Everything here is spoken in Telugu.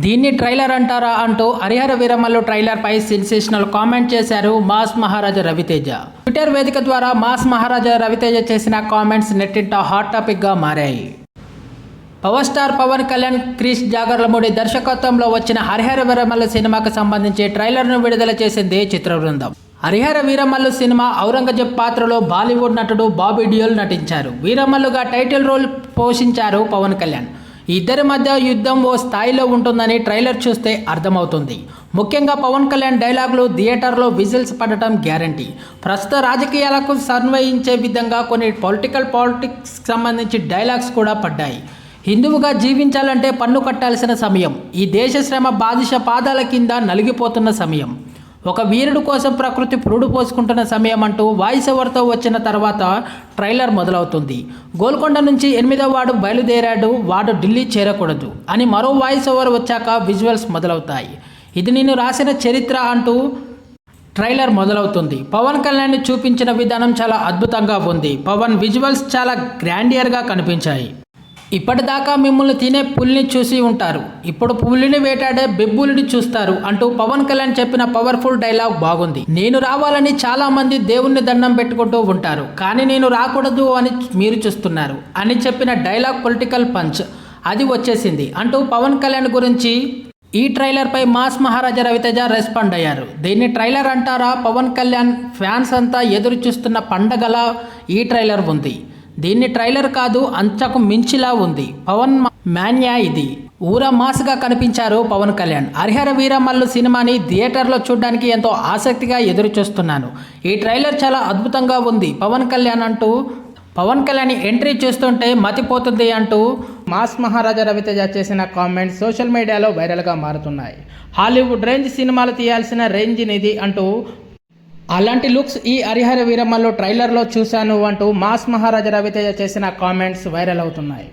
దీన్ని ట్రైలర్ అంటారా అంటూ హరిహర వీరమల్లు ట్రైలర్పై సెన్సేషనల్ కామెంట్ చేశారు మాస్ మహారాజా రవితేజ. ట్విట్టర్ వేదిక ద్వారా మాస్ మహారాజా రవితేజ చేసిన కామెంట్స్ నెట్టింట హాట్ టాపిక్గా మారాయి. పవర్ స్టార్ పవన్ కళ్యాణ్ క్రిష్ జాగర్లమూడి దర్శకత్వంలో వచ్చిన హరిహర వీరమల్లు సినిమాకు సంబంధించి ట్రైలర్ను విడుదల చేసింది చిత్ర బృందం హరిహర వీరమల్లు సినిమా ఔరంగజేబ్ పాత్రలో బాలీవుడ్ నటుడు బాబీ డియోల్ నటించారు. వీరమల్లుగా టైటిల్ రోల్ పోషించారు పవన్ కళ్యాణ్. ఇద్దరి మధ్య యుద్ధం ఓ స్థాయిలో ఉంటుందని ట్రైలర్ చూస్తే అర్థమవుతుంది. ముఖ్యంగా పవన్ కళ్యాణ్ డైలాగులు థియేటర్లో విజిల్స్ పడటం గ్యారంటీ. ప్రస్తుత రాజకీయాలకు సన్వయించే విధంగా కొన్ని పొలిటికల్ పాలిటిక్స్ సంబంధించి డైలాగ్స్ కూడా పడ్డాయి. హిందువుగా జీవించాలంటే పన్ను కట్టాల్సిన సమయం. ఈ దేశ శ్రమ బాధిష పాదాల కింద నలిగిపోతున్న సమయం. ఒక వీరుడు కోసం ప్రకృతి పురుడు పోసుకుంటున్న సమయం అంటూ వాయిస్ ఓవర్తో వచ్చిన తర్వాత ట్రైలర్ మొదలవుతుంది. గోల్కొండ నుంచి ఎనిమిదో వాడు బయలుదేరాడు వాడు ఢిల్లీ చేరకూడదు అని మరో వాయిస్ ఓవర్ వచ్చాక విజువల్స్ మొదలవుతాయి. ఇది నేను రాసిన చరిత్ర అంటూ ట్రైలర్ మొదలవుతుంది. పవన్ కళ్యాణ్ చూపించిన విధానం చాలా అద్భుతంగా ఉంది. పవన్ విజువల్స్ చాలా గ్రాండియర్గా కనిపించాయి. ఇప్పటిదాకా మిమ్మల్ని తినే పులిని చూసి ఉంటారు. ఇప్పుడు పులిని వేటాడే బెబ్బులిని చూస్తారు అంటూ పవన్ కళ్యాణ్ చెప్పిన పవర్ఫుల్ డైలాగ్ బాగుంది. నేను రావాలని చాలా మంది దేవుణ్ణి దండం పెట్టుకుంటూ ఉంటారు. కానీ నేను రాకూడదు అని మీరు చూస్తున్నారు. అని చెప్పిన డైలాగ్ పొలిటికల్ పంచ్ అది వచ్చేసింది అంటూ పవన్ కళ్యాణ్ గురించి ఈ ట్రైలర్పై మాస్ మహారాజా రవితేజ రెస్పాండ్ అయ్యారు. దీన్ని ట్రైలర్ అంటారా? పవన్ కళ్యాణ్ ఫ్యాన్స్ అంతా ఎదురు చూస్తున్న పండగలా ఈ ట్రైలర్ ఉంది. దీన్ని ట్రైలర్ కాదు అంతకు మించిలా ఉంది. పవన్ మాన్యా ఇది. ఊర మాస్గా కనిపించారు పవన్ కళ్యాణ్. హరిహర వీరమల్లు సినిమాని థియేటర్లో చూడడానికి ఎంతో ఆసక్తిగా ఎదురు చూస్తున్నాను ఈ ట్రైలర్ చాలా అద్భుతంగా ఉంది. పవన్ కళ్యాణ్ అంటూ పవన్ కళ్యాణ్ ఎంట్రీ చూస్తుంటే మతిపోతుంది అంటూ మాస్ మహారాజా రవితేజ చేసిన కామెంట్స్ సోషల్ మీడియాలో వైరల్గా మారుతున్నాయి. హాలీవుడ్ రేంజ్ సినిమాలు తీయాల్సిన రేంజ్ ఇది అంటూ అలాంటి లుక్స్ ఈ హరిహర వీరమ్మలో ట్రైలర్లో చూశాను అంటూ మాస్ మహారాజా రవితేజ చేసిన కామెంట్స్ వైరల్ అవుతున్నాయి.